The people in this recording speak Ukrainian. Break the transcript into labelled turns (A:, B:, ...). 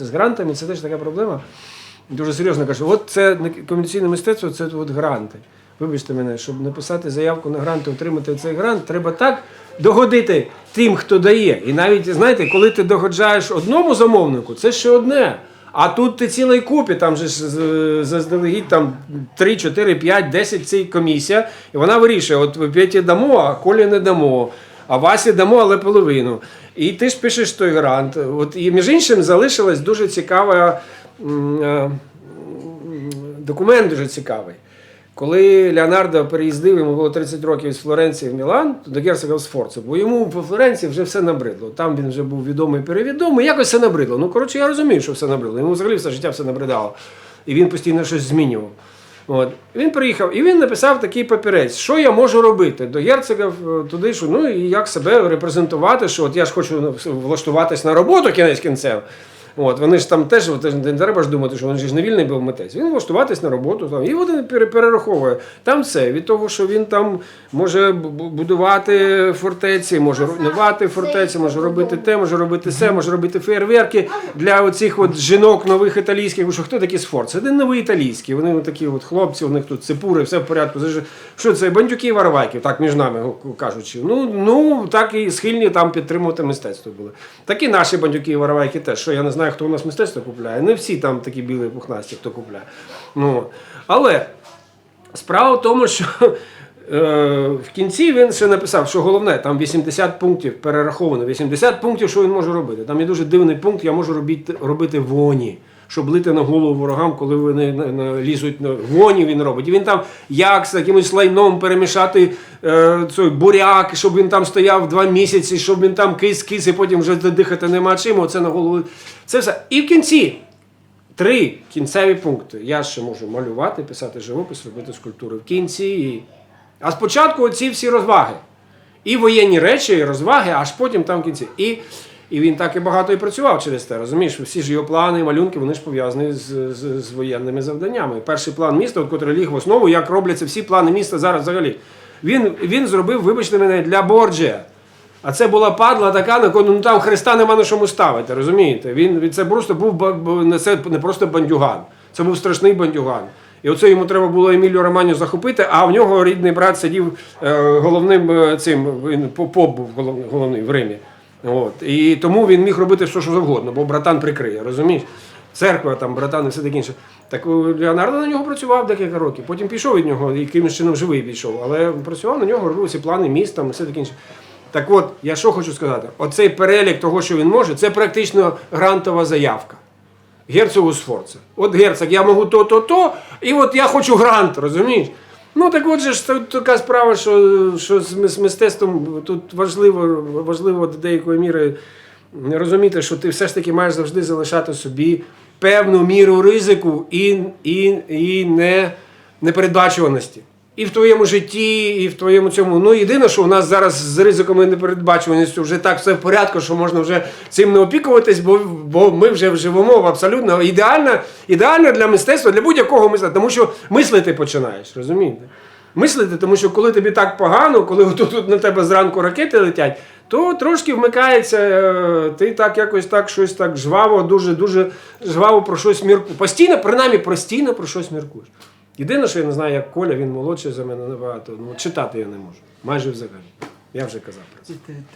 A: З грантами це теж така проблема. Дуже серйозно кажу. От це не комерційне мистецтво, це от гранти. Вибачте мене, щоб написати заявку на грант і отримати цей грант, треба так догодити тим, хто дає. І навіть, знаєте, коли ти догоджаєш одному замовнику, це ще одне. А тут ти цілий купі, там же заздалегідь там 3, 4, 5, 10 цей комісія, і вона вирішує, от Петі дамо, а Колі не дамо. А Васі дамо, але половину. І ти ж пишеш той грант. От, і між іншим залишилась дуже цікава е, документ дуже цікавий. Коли Леонардо переїздив, йому було 30 років з Флоренції в Мілан, до герцога Сфорцу, бо йому по Флоренції вже все набридло. Там він вже був відомий перевідомий, якось все набридло. Ну, коротше, я розумію, що все набридло. Йому взагалі все життя все набридало. І він постійно щось змінював. От. Він приїхав і він написав такий папірець, що я можу робити до герцога туди, що ну і як себе репрезентувати, що от я ж хочу влаштуватись на роботу кінець кінцем. От, вони ж там теж от, не треба ж думати, що він ж не вільний був митець. Він влаштуватись на роботу там. І пере- перераховує. Там все від того, що він там може бу- бу- будувати фортеці, може руйнувати фортеці, може робити те, може робити все, може робити фейерверки для оцих от жінок нових італійських. Що хто такі Сфорц? Це нові італійські. Вони такі от хлопці, у них тут цепури, все в порядку. Це ж що це бандюки і варвайки, так між нами кажучи. Ну, ну так і схильні там підтримувати мистецтво були. Такі наші бандюки і варвайки теж. Що я не знаю, хто у нас мистецтво купляє. Не всі там такі білі пухнасті, хто купляє. Ну, але Справа в тому, що е, в кінці він ще написав, що головне, там 80 пунктів перераховано. 80 пунктів, що він може робити. Там є дуже дивний пункт, я можу робити, робити воні. Щоб лити на голову ворогам, коли вони лізуть на воні, він робить. І він там як з якимось лайном перемішати е, цей буряк, щоб він там стояв два місяці, щоб він там кис-кис, і потім вже дихати нема чим. Оце на голову. Це все. І в кінці Три кінцеві пункти. Я ще можу малювати, писати живопис, робити скульптури в кінці. і- А спочатку оці всі розваги. І воєнні речі, і розваги, аж потім там в кінці. І, і він так і багато і працював через те. Розумієш, всі ж його плани, малюнки, вони ж пов'язані з, з, з воєнними завданнями. Перший план міста, от, котрий ліг в основу, як робляться всі плани міста зараз взагалі. Він, він зробив, вибачте мене, для Борджія. А це була падла така, на ну там Христа нема на чому ставити, розумієте? Він, це просто був це не просто бандюган. Це був страшний бандюган. І оце йому треба було Емілію Романю захопити, а в нього рідний брат сидів е, головним е, цим, він поп був головний в Римі. От. І тому він міг робити все, що завгодно, бо братан прикриє, розумієш? Церква, там, братан і все таке інше. Так Леонардо на нього працював декілька років. Потім пішов від нього, і якимось чином живий пішов. Але працював на нього, робив ці плани міст, там, і все таке інше. Так от, я що хочу сказати: оцей перелік того, що він може, це практично грантова заявка. Герцогу Сфорца. От герцог, я можу то, то, то, і от я хочу грант, розумієш? Ну так от же ж тут така справа, що, що з мис- мистецтвом тут важливо, важливо до деякої міри розуміти, що ти все ж таки маєш завжди залишати собі певну міру ризику і, і, і не, непередбачуваності. І в твоєму житті, і в твоєму цьому. Ну, єдине, що у нас зараз з ризиком і непередбачуваністю вже так все в порядку, що можна вже цим не опікуватись, бо, бо ми вже живемо в абсолютно ідеально, ідеально для мистецтва, для будь-якого мистецтва. Тому що мислити починаєш, розумієте? Мислити, тому що коли тобі так погано, коли тут, тут на тебе зранку ракети летять, то трошки вмикається, е, ти так якось так щось так жваво, дуже дуже жваво про щось міркуєш. Постійно, принаймні, постійно про щось міркуєш. Єдине, що я не знаю, як Коля, він молодший за мене набагато. Ну, читати я не можу. Майже взагалі. Я вже казав про це.